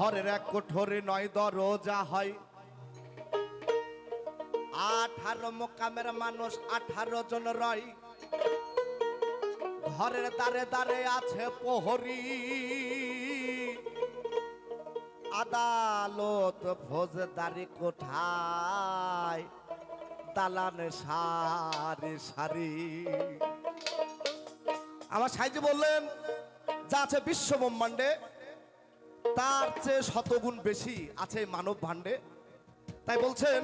ঘরের এক কোঠরে নয় দরজা হয়। আঠারো মোকামের মানুষ আঠারো জন রয়। ঘরের দ্বারে দ্বারে আছে প্রহরী। আদালত ফৌজদারি কোঠায় দালান সারি সারি। আমার সাইজি বললেন, যা আছে বিশ্ব ব্রহ্মাণ্ডে তার চেয়ে শতগুণ বেশি আছে মানব ভাণ্ডে। তাই বলছেন,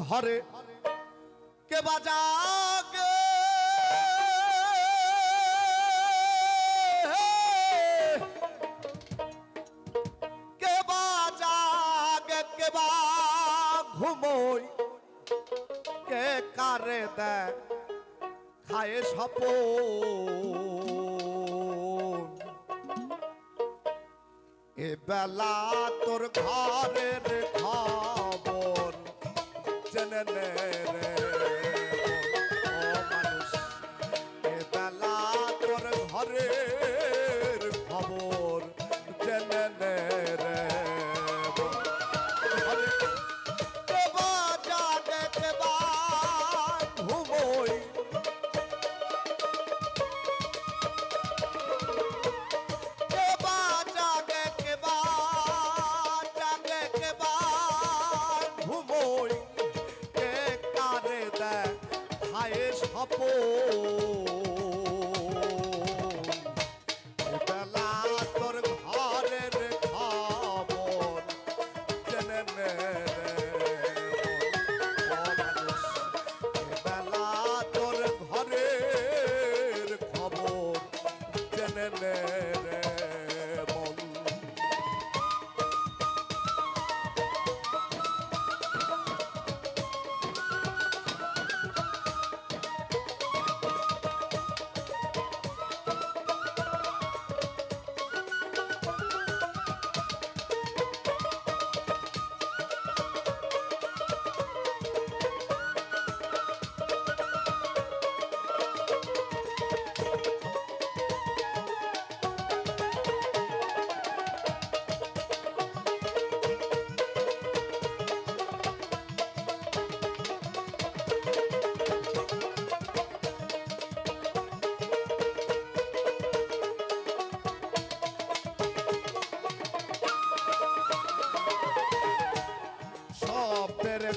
ঘরে কে বাজাগে কে বাজাগে কে বা ঘুমোই কে কারে দেয়? খায় সপন। বেলা তোর ঘরের খাবন জেনে নে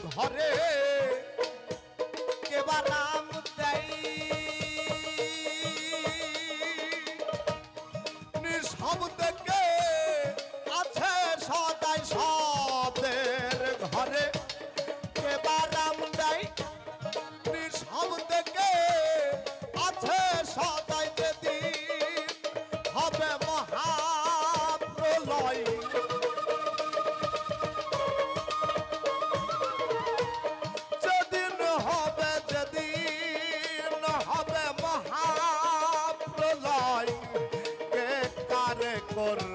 ঘরে কারে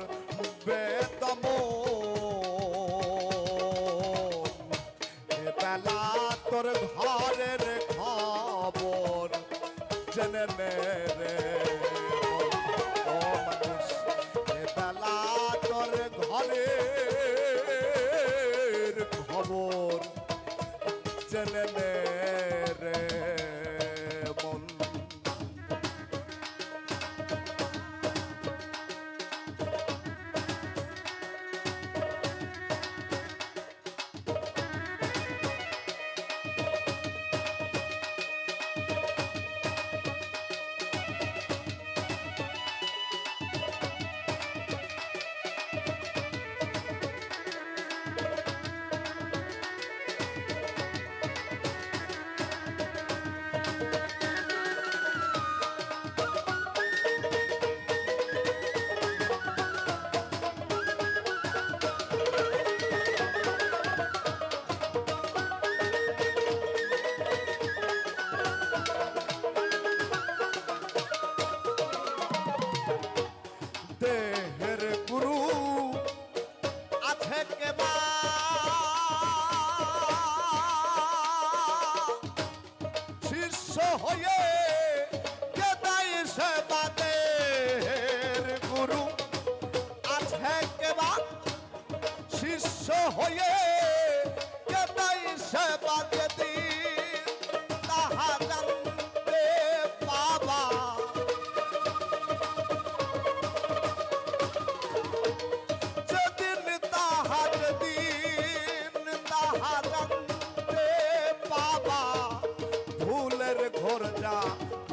मेहर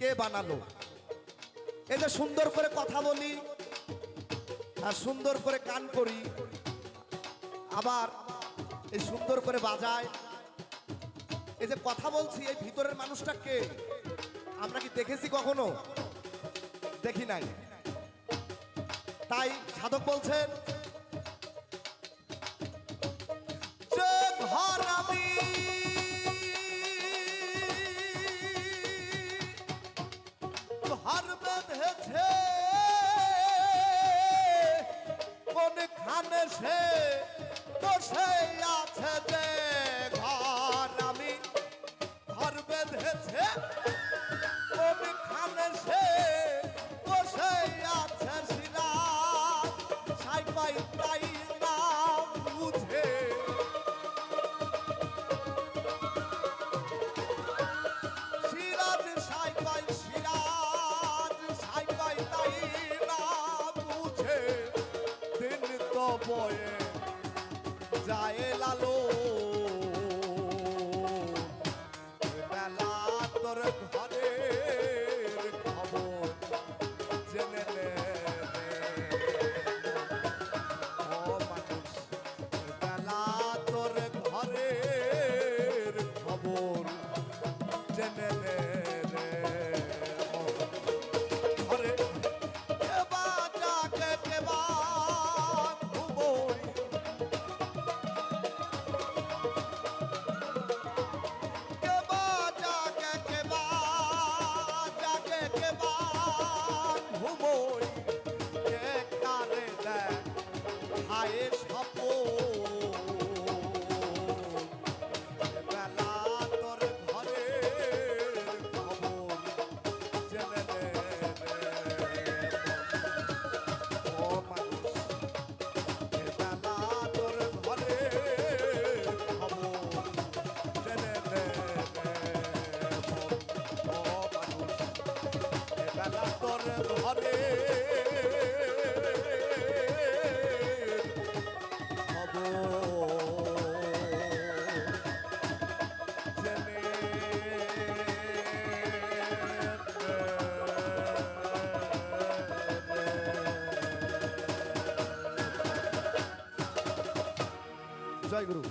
কে বানালো? এই যে সুন্দর করে কথা বলি আর সুন্দর করে গান করি, আবার এই সুন্দর করে বাজায়। এই যে কথা বলছি, এই ভিতরের মানুষটা কে? আমরা কি দেখেছি কখনো? দেখি নাই। তাই সাধক বলছেন বেঁধেছে কোনখানে সে বসে আছে তো বয়ে ਵਾਹਿਗੁਰੂ